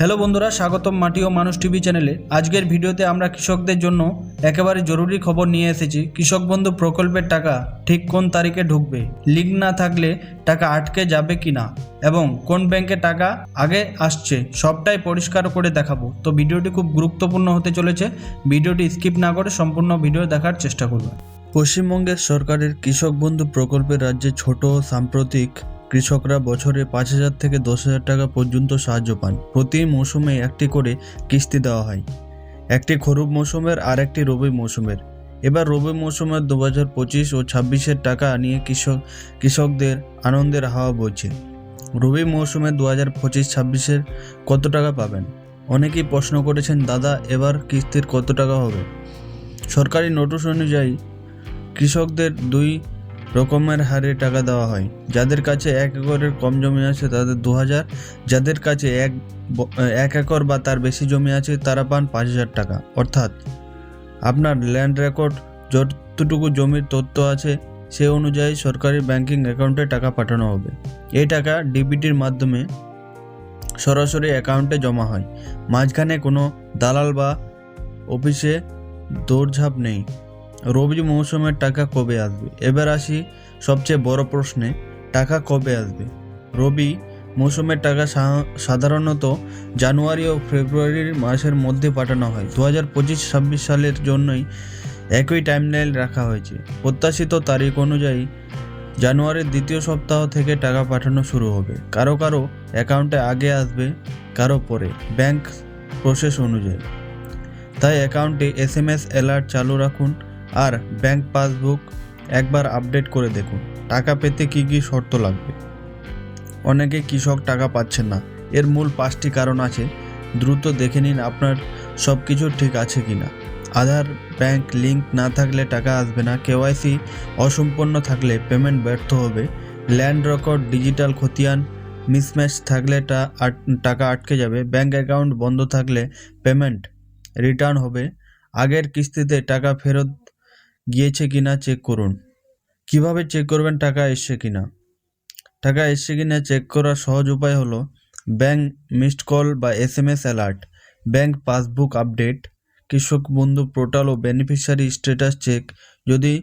Hello বন্ধুরা, স্বাগতম মাটি ও মানুষ টিভি চ্যানেলে। আজকের ভিডিওতে আমরা কৃষকদের জন্য একেবারে জরুরি খবর নিয়ে এসেছি, কৃষক বন্ধু প্রকল্পের টাকা ঠিক কোন তারিখে ঢুকবে লিঙ্ক না থাকলে টাকা আটকে যাবে কি না এবং কোন ব্যাংকে টাকা আগে আসছে, সবটাই পরিষ্কার করে দেখাবো। তো ভিডিওটি খুব গুরুত্বপূর্ণ হতে চলেছে, ভিডিওটি স্কিপ না করে সম্পূর্ণ ভিডিও দেখার চেষ্টা করবে পশ্চিমবঙ্গের সরকারের কৃষক বন্ধু প্রকল্পের রাজ্যে ছোট সাম্প্রতিক কৃষকরা বছরে পাঁচ হাজার থেকে দশ হাজার টাকা পর্যন্ত সাহায্য পান। প্রতি মৌসুমে একটি করে কিস্তি দেওয়া হয়। একটি খরুফ মৌসুমের আর একটি রবি মৌসুমের। এবার রবি মৌসুমের দু হাজার পঁচিশ ও ছাব্বিশের টাকা নিয়ে কৃষক, কৃষকদের আনন্দের হাওয়া বইছে। রবি মৌসুমে দু হাজার পঁচিশ, ছাব্বিশের কত টাকা পাবেন? অনেকেই প্রশ্ন করেছেন, দাদা, এবার কিস্তির কত টাকা হবে? সরকারি নোটিশ অনুযায়ী কৃষকদের দুই রকমের হারে টাকা দেওয়া হয়। যাদের কাছে এক একরের কম জমি আছে তাদের দু হাজার যাদের কাছে এক এক একর বা তার বেশি জমি আছে তারা পান পাঁচ হাজার টাকা। অর্থাৎ আপনার ল্যান্ড রেকর্ড যতটুকু জমির তথ্য আছে সে অনুযায়ী সরকারি ব্যাংকিং অ্যাকাউন্টে টাকা পাঠানো হবে। এই টাকা ডিবিটির মাধ্যমে সরাসরি অ্যাকাউন্টে জমা হয়। মাঝখানে কোনো দালাল বা অফিসে দৌড়ঝাঁপ নেই। রবি মৌসুমের টাকা কবে আসবে? এবার আসি সবচেয়ে বড় প্রশ্নে, টাকা কবে আসবে? রবি মৌসুমের টাকা সাধারণত জানুয়ারি ও ফেব্রুয়ারির মাসের মধ্যে পাঠানো হয়। দু হাজার পঁচিশ ছাব্বিশ সালের জন্যই একই টাইমলাইন রাখা হয়েছে। প্রত্যাশিত তারিখ অনুযায়ী জানুয়ারির দ্বিতীয় সপ্তাহ থেকে টাকা পাঠানো শুরু হবে। কারও কারও অ্যাকাউন্টে আগে আসবে, কারও পরে। ব্যাংক প্রসেস অনুযায়ী। তাই অ্যাকাউন্টে এস এম এস অ্যালার্ট চালু রাখুন। আর ব্যাংক পাসবুক একবার আপডেট করে দেখুন। টাকা পেতে কী কী শর্ত লাগবে? অনেকে কৃষক টাকা পাচ্ছেন না। এর মূল পাঁচটি কারণ আছে। দ্রুত দেখে নিন আপনার সব কিছু ঠিক আছে কি না আধার, ব্যাংক লিংক না থাকলে টাকা আসবে না। কেওয়াইসি অসম্পন্ন থাকলে পেমেন্ট ব্যর্থ হবে। ল্যান্ড রেকর্ড, ডিজিটাল খতিয়ান, মিসম্যাচ থাকলে টাকা আটকে যাবে। ব্যাংক অ্যাকাউন্ট বন্ধ থাকলে পেমেন্ট রিটার্ন হবে। আগের কিস্তিতে টাকা ফেরত গিয়েছে কিনা চেক করুন। কীভাবে চেক করবেন, টাকা এসছে কিনা? টাকা এসছে কিনা চেক করার সহজ উপায় হলো ব্যাংক মিসড কল বা S M S alert bank passbook update Krishak Bandhu portal ও বেনিফিশিয়ারি স্ট্যাটাস চেক যদি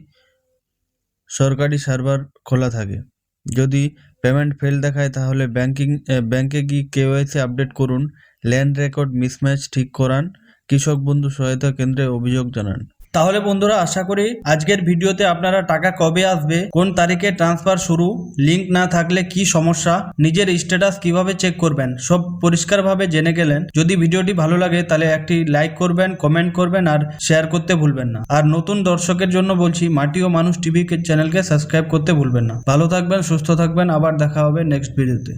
সরকারি সার্ভার খোলা থাকে। যদি পেমেন্ট ফেল দেখায় তাহলে ব্যাংকিং ব্যাংকে গিয়ে কেওয়াইসি আপডেট করুন ল্যান্ড রেকর্ড মিসম্যাচ ঠিক করান, কৃষক বন্ধু সহায়তা কেন্দ্রে অভিযোগ জানান। তাহলে বন্ধুরা আশা করি আজকের ভিডিওতে আপনারা টাকা কবে আসবে, কোন তারিখে ট্রান্সফার শুরু লিংক না থাকলে কি সমস্যা, নিজের স্ট্যাটাস কীভাবে চেক করবেন, সব পরিষ্কারভাবে জেনে গেলেন। যদি ভিডিওটি ভালো লাগে তাহলে একটি লাইক করবেন কমেন্ট করবেন আর শেয়ার করতে ভুলবেন না। আর নতুন দর্শকের জন্য বলছি, মাটি ও মানুষ টিভি চ্যানেলকে সাবস্ক্রাইব করতে ভুলবেন না। ভালো থাকবেন, সুস্থ থাকবেন, আবার দেখা হবে নেক্সট ভিডিওতে